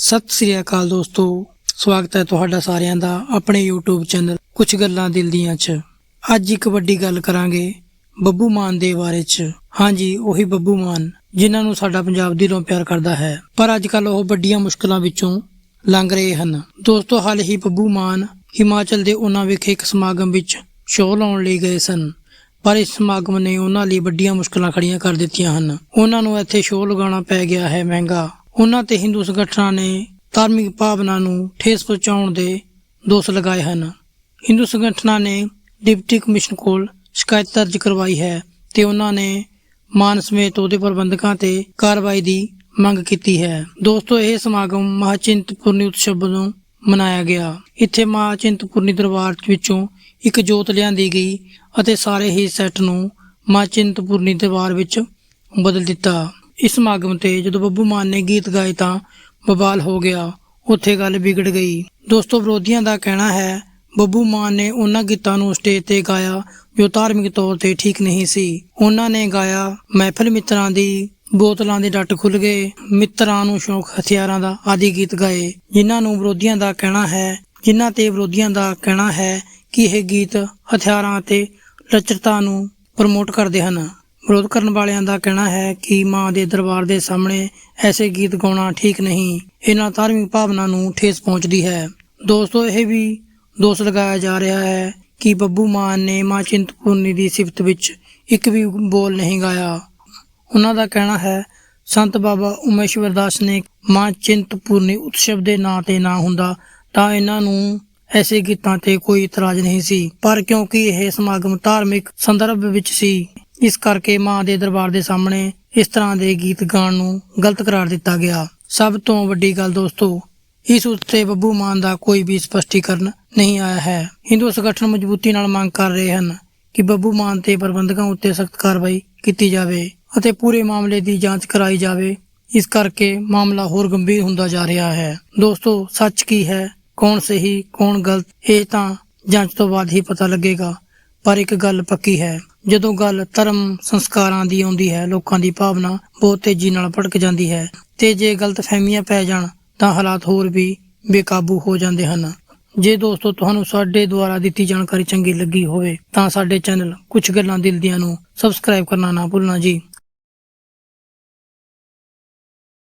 ਸਤਿ ਸ੍ਰੀ ਅਕਾਲ ਦੋਸਤੋ, ਸਵਾਗਤ ਹੈ ਤੁਹਾਡਾ ਸਾਰਿਆਂ ਦਾ ਆਪਣੇ YouTube ਚੈਨਲ ਕੁਝ ਗੱਲਾਂ ਦਿਲ ਦੀਆਂ 'ਚ। ਅੱਜ ਇੱਕ ਵੱਡੀ ਗੱਲ ਕਰਾਂਗੇ ਬੱਬੂ ਮਾਨ ਦੇ ਬਾਰੇ 'ਚ। ਹਾਂਜੀ ਉਹੀ ਬੱਬੂ ਮਾਨ, ਜਿਨ੍ਹਾਂ ਨੂੰ ਸਾਡਾ ਪੰਜਾਬ ਦਿਲੋਂ ਪਿਆਰ ਕਰਦਾ ਹੈ। ਪਰ ਅੱਜ ਕੱਲ ਉਹ ਵੱਡੀਆਂ ਮੁਸ਼ਕਲਾਂ ਵਿੱਚੋਂ ਲੰਘ ਰਹੇ ਹਨ। ਦੋਸਤੋ, ਹਾਲ ਹੀ ਬੱਬੂ ਮਾਨ ਹਿਮਾਚਲ ਦੇ ਉਹਨਾਂ ਵਿਖੇ ਇੱਕ ਸਮਾਗਮ ਵਿੱਚ ਸ਼ੋਅ ਲਾਉਣ ਲਈ ਗਏ ਸਨ। ਪਰ ਇਸ ਸਮਾਗਮ ਨੇ ਉਹਨਾਂ ਲਈ ਵੱਡੀਆਂ ਮੁਸ਼ਕਲਾਂ ਖੜੀਆਂ ਕਰ ਦਿੱਤੀਆਂ ਹਨ। ਉਹਨਾਂ ਨੂੰ ਇੱਥੇ ਸ਼ੋਅ ਲਗਾਉਣਾ ਪੈ ਗਿਆ ਹੈ ਮਹਿੰਗਾ। ਉਹਨਾਂ ਤੇ ਹਿੰਦੂ ਸੰਗਠਨਾਂ ਨੇ ਧਾਰਮਿਕ ਭਾਵਨਾ ਨੂੰ ਠੇਸ ਪਹੁੰਚਾਉਣ ਦੇ ਦੋਸ਼ ਲਗਾਏ ਹਨ। ਹਿੰਦੂ ਸੰਗਠਨਾਂ ਨੇ ਡਿਪਟੀ ਕਮਿਸ਼ਨ ਕੋਲ ਸ਼ਿਕਾਇਤ ਦਰਜ ਕਰਵਾਈ ਹੈ ਤੇ ਉਹਨਾਂ ਨੇ ਮਾਨ ਸਮੇਤ ਉਹਦੇ ਪ੍ਰਬੰਧਕਾਂ ਤੇ ਕਾਰਵਾਈ ਦੀ ਮੰਗ ਕੀਤੀ ਹੈ। ਦੋਸਤੋ, ਇਹ ਸਮਾਗਮ ਮਹਾਚਿੰਤਪੁਰਨੀ ਉਤਸਵ ਵੱਲੋਂ ਮਨਾਇਆ ਗਿਆ। ਇੱਥੇ ਮਹਾਚਿੰਤਪੁਰਨੀ ਦਰਬਾਰ ਵਿੱਚੋਂ ਇੱਕ ਜੋਤ ਲਿਆਂਦੀ ਗਈ ਅਤੇ ਸਾਰੇ ਹੀ ਸੈੱਟ ਨੂੰ ਮਹਾਚਿੰਤਪੁਰਨੀ ਦਰਬਾਰ ਵਿੱਚ ਬਦਲ ਦਿੱਤਾ। ਇਸ ਸਮਾਗਮ ਤੇ ਜਦੋਂ ਬੱਬੂ ਮਾਨ ਨੇ ਗੀਤ ਗਾਏ ਤਾਂ ਬਵਾਲ ਹੋ ਗਿਆ, ਉੱਥੇ ਗੱਲ ਵਿਗੜ ਗਈ। ਦੋਸਤੋ, ਵਿਰੋਧੀਆਂ ਦਾ ਕਹਿਣਾ ਹੈ, ਬੱਬੂ ਮਾਨ ਨੇ ਉਹਨਾਂ ਗੀਤਾਂ ਨੂੰ ਸਟੇਜ ਤੇ ਗਾਇਆ ਜੋ ਧਾਰਮਿਕ ਤੌਰ ਤੇ ਠੀਕ ਨਹੀਂ ਸੀ। ਉਹਨਾਂ ਨੇ ਗਾਇਆ ਮਹਿਫਲ ਮਿੱਤਰਾਂ ਦੀ ਬੋਤਲਾਂ ਦੇ ਡੱਟ ਖੁੱਲ ਗਏ। ਮਿੱਤਰਾਂ ਨੂੰ ਸ਼ੌਕ ਹਥਿਆਰਾਂ ਦਾ ਆਦਿ ਗੀਤ ਗਾਏ, ਜਿਨ੍ਹਾਂ ਨੂੰ ਵਿਰੋਧੀਆਂ ਦਾ ਕਹਿਣਾ ਹੈ, ਜਿਨ੍ਹਾਂ ਤੇ ਵਿਰੋਧੀਆਂ ਦਾ ਕਹਿਣਾ ਹੈ ਕਿ ਇਹ ਗੀਤ ਹਥਿਆਰਾਂ ਅਤੇ ਲੱਚਰਤਾ ਨੂੰ ਪ੍ਰਮੋਟ ਕਰਦੇ ਹਨ। ਵਿਰੋਧ ਕਰਨ ਵਾਲਿਆਂ ਦਾ ਕਹਿਣਾ ਹੈ ਕਿ ਮਾਂ ਦੇ ਦਰਬਾਰ ਦੇ ਸਾਹਮਣੇ ਐਸੇ ਗੀਤ ਗਾਉਣਾ ਠੀਕ ਨਹੀਂ। ਇਹਨਾਂ ਧਾਰਮਿਕ ਭਾਵਨਾ ਨੂੰ ਠੇਸ ਪਹੁੰਚਦੀ ਹੈ। ਦੋਸਤੋ, ਇਹ ਵੀ ਦੋਸ਼ ਲਗਾਇਆ ਜਾ ਰਿਹਾ ਹੈ ਕਿ ਬੱਬੂ ਮਾਨ ਨੇ ਮਾਂ ਚਿੰਤਪੂਰਨੀ ਦੀ ਸਿਫਤ ਵਿੱਚ ਇੱਕ ਵੀ ਬੋਲ ਨਹੀਂ ਗਾਇਆ। ਉਹਨਾਂ ਦਾ ਕਹਿਣਾ ਹੈ, ਸੰਤ ਬਾਬਾ ਉਮੇਸ਼ਵਰ ਦਾਸ ਨੇ ਮਾਂ ਚਿੰਤਪੂਰਨੀ ਉਤਸਵ ਦੇ ਨਾਂ ਤੇ ਨਾ ਹੁੰਦਾ ਤਾਂ ਇਹਨਾਂ ਨੂੰ ਐਸੇ ਗੀਤਾਂ ਤੇ ਕੋਈ ਇਤਰਾਜ਼ ਨਹੀਂ ਸੀ। ਪਰ ਕਿਉਂਕਿ ਇਹ ਸਮਾਗਮ ਧਾਰਮਿਕ ਸੰਦਰਭ ਵਿੱਚ ਸੀ ਇਸ ਕਰਕੇ ਮਾਂ ਦੇ ਦਰਬਾਰ ਦੇ ਸਾਹਮਣੇ ਇਸ ਤਰ੍ਹਾਂ ਦੇ ਗੀਤ ਗਾਉਣ ਨੂੰ ਗਲਤ ਕਰਾਰ ਦਿੱਤਾ ਗਿਆ। ਸਭ ਤੋਂ ਵੱਡੀ ਗੱਲ ਦੋਸਤੋ, ਇਸ ਉੱਤੇ ਬੱਬੂ ਮਾਨ ਦਾ ਕੋਈ ਵੀ ਸਪਸ਼ਟੀਕਰਨ ਨਹੀਂ ਆਇਆ ਹੈ। ਹਿੰਦੂ ਸੰਗਠਨ ਮਜ਼ਬੂਤੀ ਨਾਲ ਮੰਗ ਕਰ ਰਹੇ ਹਨ ਕਿ ਬੱਬੂ ਮਾਨ ਤੇ ਪ੍ਰਬੰਧਕਾਂ ਉੱਤੇ ਸਖਤ ਕਾਰਵਾਈ ਕੀਤੀ ਜਾਵੇ ਅਤੇ ਪੂਰੇ ਮਾਮਲੇ ਦੀ ਜਾਂਚ ਕਰਾਈ ਜਾਵੇ। ਇਸ ਕਰਕੇ ਮਾਮਲਾ ਹੋਰ ਗੰਭੀਰ ਹੁੰਦਾ ਜਾ ਰਿਹਾ ਹੈ। ਦੋਸਤੋ, ਸੱਚ ਕੀ ਹੈ? ਕੌਣ ਸਹੀ, ਕੌਣ ਗਲਤ? ਇਹ ਤਾਂ ਜਾਂਚ ਤੋਂ ਬਾਅਦ ਹੀ ਪਤਾ ਲੱਗੇਗਾ, ਪਰ ਇੱਕ ਗੱਲ ਪੱਕੀ ਹੈ। ਜਦੋਂ ਗੱਲ ਧਰਮ ਸੰਸਕਾਰਾਂ ਦੀ ਆਉਂਦੀ ਹੈ, ਲੋਕਾਂ ਦੀ ਭਾਵਨਾ ਬਹੁਤ ਤੇਜ਼ੀ ਨਾਲ ਭੜਕ ਜਾਂਦੀ ਹੈ ਤੇ ਜੇ ਗਲਤ ਫਹਿਮੀਆਂ ਪੈ ਜਾਣ, ਤਾਂ ਹਾਲਾਤ ਹੋਰ ਵੀ ਬੇਕਾਬੂ ਹੋ ਜਾਂਦੇ ਹਨ। ਜੇ ਦੋਸਤੋ, ਤੁਹਾਨੂੰ ਸਾਡੇ ਦੁਆਰਾ ਦਿੱਤੀ ਜਾਣਕਾਰੀ ਚੰਗੀ ਲੱਗੀ ਹੋਵੇ, ਤਾਂ ਸਾਡੇ ਚੈਨਲ ਕੁਝ ਗੱਲਾਂ ਦਿਲ ਦੀਆਂ ਨੂੰ ਸਬਸਕ੍ਰਾਈਬ ਕਰਨਾ ਨਾ ਭੁੱਲਣਾ ਜੀ।